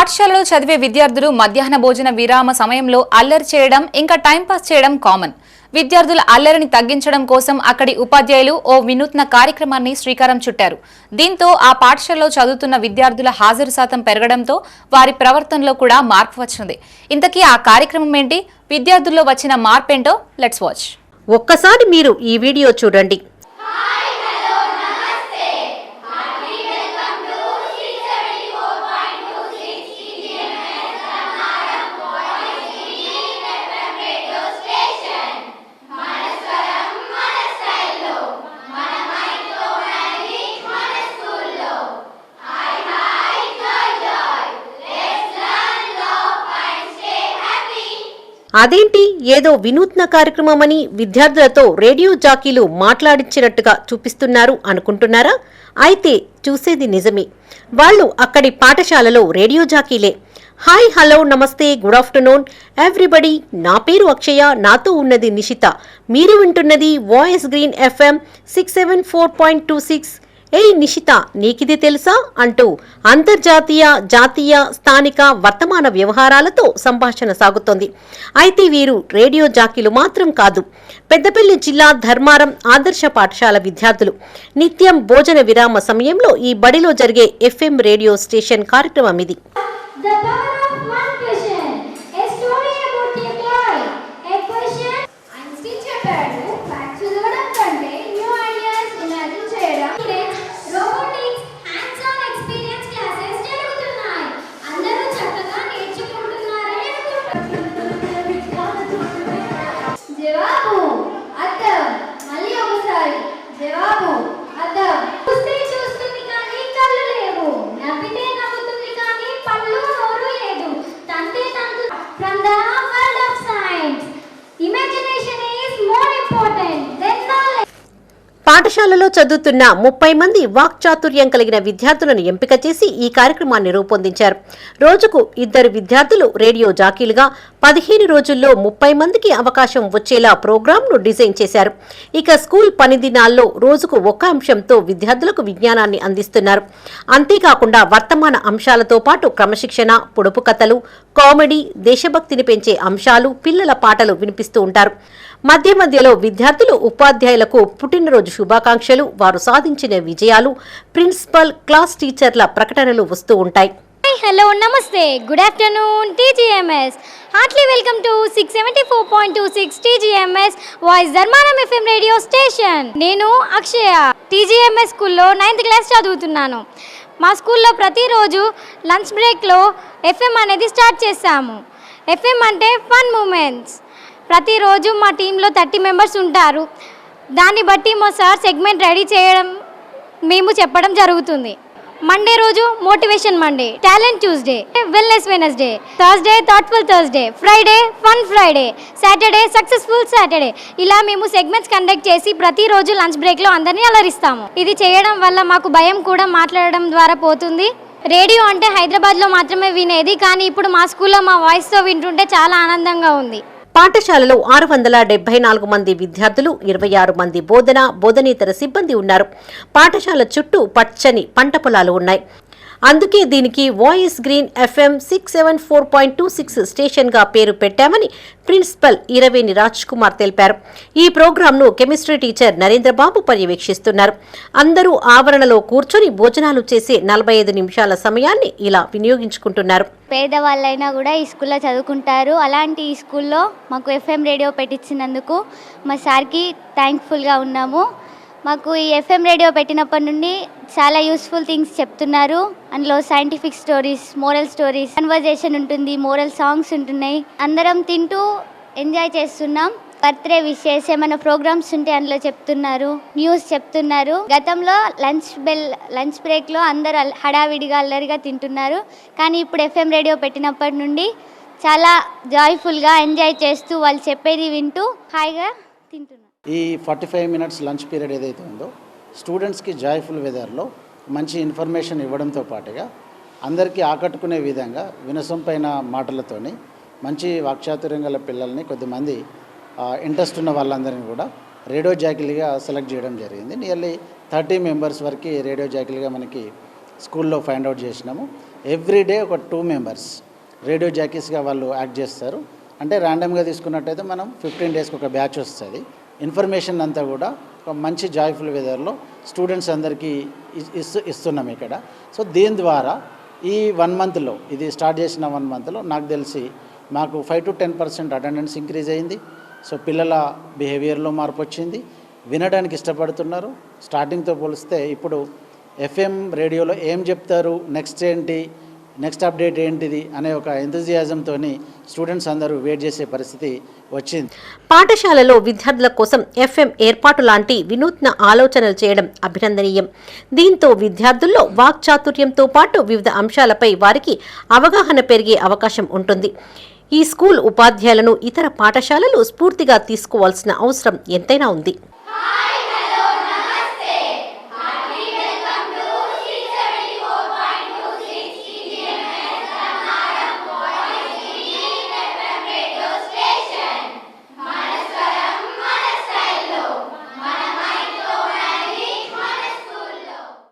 పాఠశాలలో చదివే విద్యార్థులు మధ్యాహ్న భోజన విరామ సమయంలో అల్లరి చేయడం ఇంకా టైంపాస్ చేయడం కామన్. విద్యార్థుల అల్లరిని తగ్గించడం కోసం అక్కడి ఉపాధ్యాయులు ఓ వినూత్న కార్యక్రమాన్ని శ్రీకారం చుట్టారు. దీంతో ఆ పాఠశాలలో చదువుతున్న విద్యార్థుల హాజరు శాతం పెరగడంతో వారి ప్రవర్తనలో కూడా మార్పు వచ్చింది. ఇంతకీ ఆ కార్యక్రమం ఏంటి? విద్యార్థుల్లో వచ్చిన మార్పేంటో? Let's watch. ఒక్కసారి మీరు ఈ వీడియో చూడండి. అదేంటి? ఏదో వినూత్న కార్యక్రమమని విద్యార్థులతో రేడియో జాకీలు మాట్లాడించినట్టుగా చూపిస్తున్నారు అనుకుంటున్నారా? అయితే చూసేది నిజమే. వాళ్ళు అక్కడి పాఠశాలలో రేడియో జాకీలే. హాయ్ హలో నమస్తే గుడ్ ఆఫ్టర్నూన్. ఎవ్రీబడి నా పేరు అక్షయ నాతో ఉన్నది నిషిత. మీరు వింటున్నది voice green FM six seven four point two six. ఏయ్ నిషిత నీకిది తెలుసా? అంటూ అంతర్జాతీయ జాతీయ స్థానిక వర్తమాన వ్యవహారాలతో సంభాషణ సాగుతోంది. అయితే వీరు రేడియో జాకీలు మాత్రం కాదు. పెద్దపల్లి జిల్లా ధర్మారం ఆదర్శ పాఠశాల విద్యార్థులు. నిత్యం భోజన విరామ సమయంలో ఈ బడిలో జరిగే ఎఫ్ఎం రేడియో స్టేషన్ కార్యక్రమం ఇది. పాఠశాలలో చదువుతున్న ముప్పై మంది వాక్చాతుర్యం కలిగిన విద్యార్థులను ఎంపిక చేసి ఈ కార్యక్రమాన్ని రూపొందించారు. రోజుకు ఇద్దరు విద్యార్థులు రేడియో జాకీలుగా పదిహేను రోజుల్లో ముప్పై మందికి అవకాశం వచ్చేలా ప్రోగ్రాంను డిజైన్ చేశారు. ఇక స్కూల్ పని దినాల్లో రోజుకు ఒక అంశంతో విద్యార్థులకు విజ్ఞానాన్ని అందిస్తున్నారు. అంతేకాకుండా వర్తమాన అంశాలతో పాటు క్రమశిక్షణ పొడుపు కథలు కామెడీ దేశభక్తిని పెంచే అంశాలు పిల్లల పాటలు వినిపిస్తూ ఉంటారు. మధ్య మధ్యలో విద్యార్థులు ఉపాధ్యాయులకు పుట్టినరోజు శుభాకాంక్షలు వారు సాధించిన విజయాలు ప్రిన్సిపల్ క్లాస్ టీచర్ల ప్రకటనలు వస్తూ ఉంటాయి. హలో నమస్తే. Good afternoon TGMS. Heartly welcome to six seventy four point two six TGMS voice ధర్మానం FM radio station. నేను అక్షయ టీజీఎంఎస్ స్కూల్లో నైన్త్ క్లాస్ చదువుతున్నాను. మా స్కూల్లో ప్రతిరోజు లంచ్ బ్రేక్లో ఎఫ్ఎం అనేది స్టార్ట్ చేస్తాము ఎఫ్ఎం అంటే ఫన్ మూమెంట్స్. ప్రతిరోజు మా టీంలో థర్టీ మెంబర్స్ ఉంటారు. దాన్ని బట్టి మా సార్ సెగ్మెంట్ రెడీ చేయడం మేము చెప్పడం జరుగుతుంది. మండే రోజు motivation Monday talent Tuesday wellness Wednesday Thursday thoughtful Thursday Friday fun Friday Saturday successful Saturday. ఇలా మేము సెగ్మెంట్స్ కండక్ట్ చేసి ప్రతిరోజు లంచ్ బ్రేక్లో అందరినీ అలరిస్తాము. ఇది చేయడం వల్ల మాకు భయం కూడా మాట్లాడడం ద్వారా పోతుంది. రేడియో అంటే హైదరాబాద్లో మాత్రమే వినేది కానీ ఇప్పుడు మా స్కూల్లో మా వాయిస్తో వింటుంటే చాలా ఆనందంగా ఉంది. పాఠశాలలో ఆరు వందల డెబ్బై నాలుగు మంది విద్యార్థులు ఇరవై ఆరు మంది బోధన బోధనేతర సిబ్బంది ఉన్నారు. పాఠశాల చుట్టూ పచ్చని పంట పొలాలు ఉన్నాయి. అందుకే దీనికి voice green FM six seven four point two six స్టేషన్గా పేరు పెట్టామని ప్రిన్సిపల్ ఇరవేని రాజ్ కుమార్ తెలిపారు. ఈ ప్రోగ్రాంను కెమిస్ట్రీ టీచర్ నరేంద్రబాబు పర్యవేక్షిస్తున్నారు. అందరూ ఆవరణలో కూర్చొని భోజనాలు చేసే నలభై ఐదు నిమిషాల సమయాన్ని ఇలా వినియోగించుకుంటున్నారు. పేదవాళ్ళైనా కూడా ఈ స్కూల్లో చదువుకుంటారు. అలాంటి ఈ స్కూల్లో మాకు ఎఫ్ఎం రేడియో పెట్టించినందుకు మా సార్కి థ్యాంక్ఫుల్గా ఉన్నాము. మాకు ఈ ఎఫ్ఎం రేడియో పెట్టినప్పటి నుండి చాలా యూస్ఫుల్ థింగ్స్ చెప్తున్నారు. అందులో scientific stories moral stories conversation ఉంటుంది మోరల్ సాంగ్స్ ఉంటున్నాయి. అందరం తింటూ ఎంజాయ్ చేస్తున్నాం. బర్త్డే విషెస్ ఏమైనా ప్రోగ్రామ్స్ ఉంటే అందులో చెప్తున్నారు న్యూస్ చెప్తున్నారు. గతంలో లంచ్ బెల్ లంచ్ బ్రేక్లో అందరు హడావిడిగా అల్లరిగా తింటున్నారు. కానీ ఇప్పుడు ఎఫ్ఎం రేడియో పెట్టినప్పటి నుండి చాలా జాయ్ఫుల్గా ఎంజాయ్ చేస్తూ వాళ్ళు చెప్పేది వింటూ హాయిగా తింటున్నారు. ఈ forty five minutes lunch period ఏదైతే ఉందో స్టూడెంట్స్కి జాయ్ఫుల్ వెదర్లో మంచి ఇన్ఫర్మేషన్ ఇవ్వడంతో పాటుగా అందరికీ ఆకట్టుకునే విధంగా వినసొంపైన మాటలతోని మంచి వాక్చాతుర్యం గల పిల్లల్ని కొద్దిమంది ఇంట్రెస్ట్ ఉన్న వాళ్ళందరినీ కూడా రేడియో జాకిల్గా సెలెక్ట్ చేయడం జరిగింది. నియర్లీ థర్టీ మెంబర్స్ వరకు రేడియో జాకిల్గా మనకి స్కూల్లో ఫైండ్ అవుట్ చేసినాము. ఎవ్రీ డే ఒక టూ మెంబర్స్ రేడియో జాకీస్గా వాళ్ళు యాక్ట్ చేస్తారు. అంటే ర్యాండమ్గా తీసుకున్నట్టయితే మనం ఫిఫ్టీన్ డేస్కి ఒక బ్యాచ్ వస్తుంది. ఇన్ఫర్మేషన్ అంతా కూడా ఒక మంచి జాయ్ఫుల్ వెదర్లో స్టూడెంట్స్ అందరికీ ఇస్తు ఇస్తున్నాం ఇక్కడ. సో దీని ద్వారా ఈ వన్ మంత్లో ఇది స్టార్ట్ చేసిన వన్ మంత్లో నాకు తెలిసి మాకు five to ten percent attendance increase అయింది. సో పిల్లల బిహేవియర్లో మార్పు వచ్చింది. వినడానికి ఇష్టపడుతున్నారు. స్టార్టింగ్తో పోలిస్తే ఇప్పుడు ఎఫ్ఎం రేడియోలో ఏం చెప్తారు నెక్స్ట్ ఏంటి నెక్స్ట్ అప్డేట్ ఏంటిది అనే ఒక ఎంతజియాజంతో స్టూడెంట్స్ అందరూ వెయిట్ చేసే పరిస్థితి వచ్చింది. పాఠశాలలో విద్యార్థుల కోసం ఎఫ్ఎం ఏర్పాటు లాంటి వినూత్న ఆలోచనలు చేయడం అభినందనీయం. దీంతో విద్యార్థుల్లో వాక్చాతుర్యంతో పాటు వివిధ అంశాలపై వారికి అవగాహన పెరిగే అవకాశం ఉంటుంది. ఈ స్కూల్ ఉపాధ్యాయులను ఇతర పాఠశాలలు స్ఫూర్తిగా తీసుకోవాల్సిన అవసరం ఎంతైనా ఉంది.